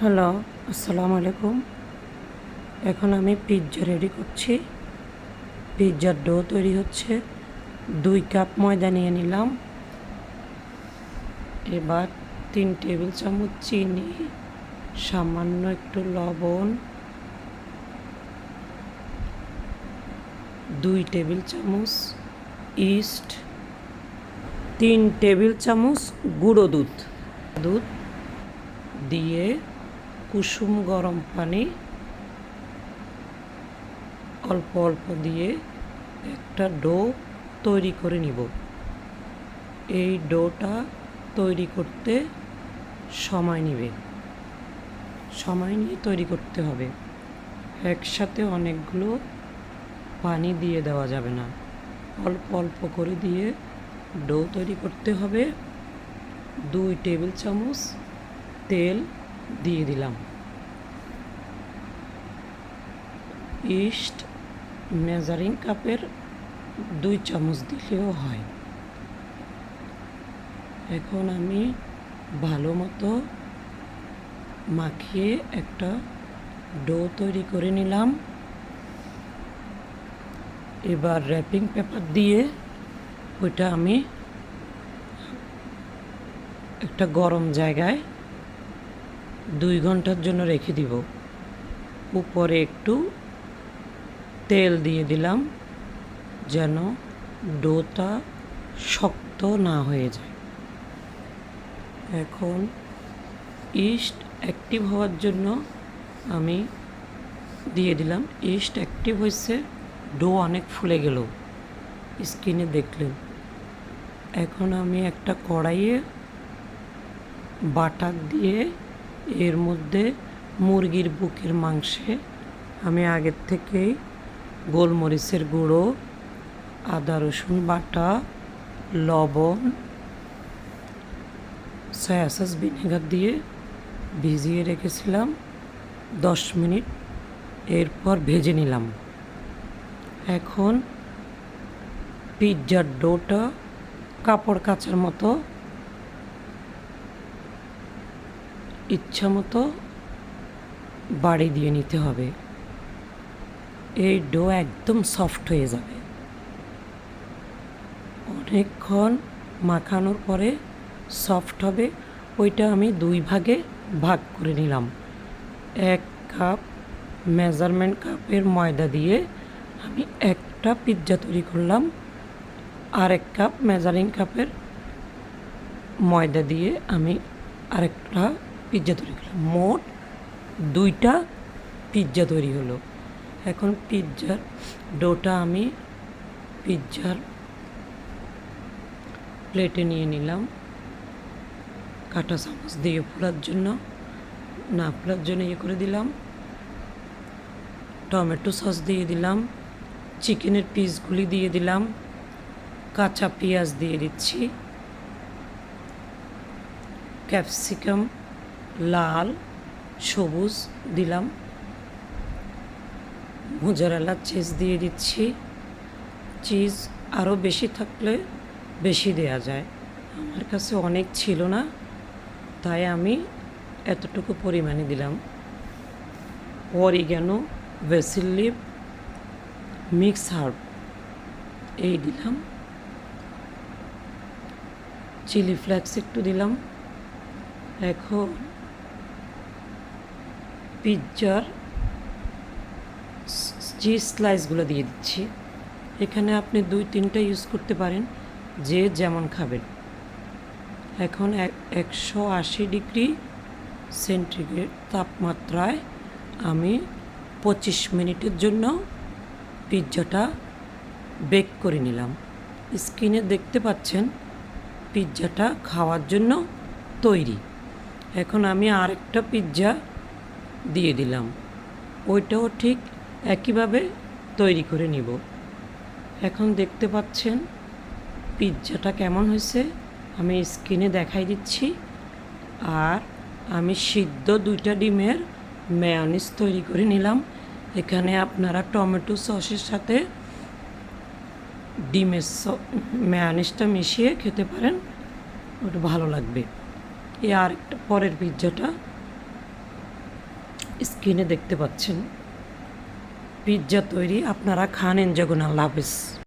Hello, আসসালামু আলাইকুম। এখন আমি পিৎজা রেডি করছি। পিৎজার ডো তৈরি হচ্ছে। দুই কাপ ময়দা নিয়ে নিলাম। এবার তিন টেবিল চামচ চিনি, সামান্য একটু লবণ। দুই টেবিল চামচ ইস্ট তিন টেবিল চামচ গুঁড়ো দুধ। দুধ দিয়ে কুসুম গরম পানি অল্প অল্প দিয়ে একটা ডো তৈরি করে নিব। এই ডোটা তৈরি করতে সময় নেবে। সময় নিয়ে তৈরি করতে হবে। একসাথে অনেকগুলো পানি দিয়ে দেওয়া যাবে না। অল্প অল্প করে দিয়ে ডো তৈরি করতে হবে। দুই টেবিল চামচ তেল দিয়ে দিলাম। ইস্ট মেজারিং কাপের দুই চামচ দিলেও হয়। এখন আমি ভালো মতো মাখিয়ে একটা ডো তৈরি করে নিলাম। এবার র্যাপিং পেপার দিয়ে ওইটা আমি একটা গরম জায়গায় দুই ঘণ্টার জন্য রেখে দিব। উপরে একটু তেল দিয়ে দিলাম যেন ডোটা শক্ত না হয়ে যায়। এখন ইস্ট অ্যাক্টিভ হওয়ার জন্য আমি দিয়ে দিলাম। ইস্ট অ্যাক্টিভ হয়েছে, ডো অনেক ফুলে গেল, স্কিনে দেখলেন। এখন আমি একটা কড়াইয়ে বাটাক দিয়ে এর মধ্যে মুরগির বুকের মাংসে আমি আগের থেকেই গোলমরিচের গুঁড়ো, আদা রসুন বাটা, লবণ, সয়া সস, ভিনেগার দিয়ে ভিজিয়ে রেখেছিলাম। দশ মিনিট এরপর ভেজে নিলাম। এখন পিৎজার ডোটা কাপড় কাচার মতো ইচ্ছা মতো বাড়ি দিয়ে নিতে হবে। এই ডো একদম সফট হয়ে যাবে। অনেকক্ষণ মাখানোর পরে সফট হবে, ওইটা আমি দুই ভাগে ভাগ করে নিলাম। এক কাপ মেজারমেন্ট কাপের ময়দা দিয়ে আমি একটা পিৎজা তৈরি করলাম। আর এক কাপ মেজারিং কাপের ময়দা দিয়ে আমি আরেকটা পিৎজা তৈরি করলাম। মোট দুইটা পিৎজা তৈরি হলো। এখন পিৎজার ডোটা আমি পিৎজার প্লেটে নিয়ে নিলাম। কাঁটা চামচ দিয়ে ফোলার জন্য, না ফোলার জন্য ইয়ে করে দিলাম। টমেটো সস দিয়ে দিলাম। চিকেনের পিসগুলি দিয়ে দিলাম। কাঁচা পেঁয়াজ দিয়ে দিচ্ছি। ক্যাপসিকাম লাল, সবুজ দিলাম। মোজারেলা চিজ দিয়ে দিচ্ছি। চিজ আরও বেশি থাকলে বেশি দেয়া যায়। আমার কাছে অনেক ছিল না, তাই আমি এতটুকু পরিমাণে দিলাম। Oregano basil leaf mix herb এই দিলাম। চিলি ফ্লেক্স একটু দিলাম। এখন পিৎজার চিজ স্লাইসগুলো দিয়ে দিচ্ছি, এখানে আপনি দুই, তিনটা ইউজ করতে পারেন, যে যেমন খাবেন। এখন একশো আশি ডিগ্রি সেন্টিগ্রেড তাপমাত্রায় আমি পঁচিশ মিনিটের জন্য পিৎজাটা বেক করে নিলাম। স্ক্রিনে দেখতে পাচ্ছেন পিৎজাটা খাওয়ার জন্য তৈরি। এখন আমি আরেকটা পিৎজা দিয়ে দিলাম। ওইটাও ঠিক একইভাবে তৈরি করে নিব। এখন দেখতে পাচ্ছেন পিৎজাটা কেমন হয়েছে, আমি স্ক্রিনে দেখাই দিচ্ছি। আর আমি সিদ্ধ দুইটা ডিমের মেয়নিস তৈরি করে নিলাম। এখানে আপনারা টমেটো সসের সাথে ডিমের স মেয়নিসটা মিশিয়ে খেতে পারেন। ওটা ভালো লাগবে। এই আর একটা পরের পিৎজাটা স্ক্রিনে দেখতে পাচ্ছেন। পিৎজা তৈরি আপনারা খান এনজয় লাভেস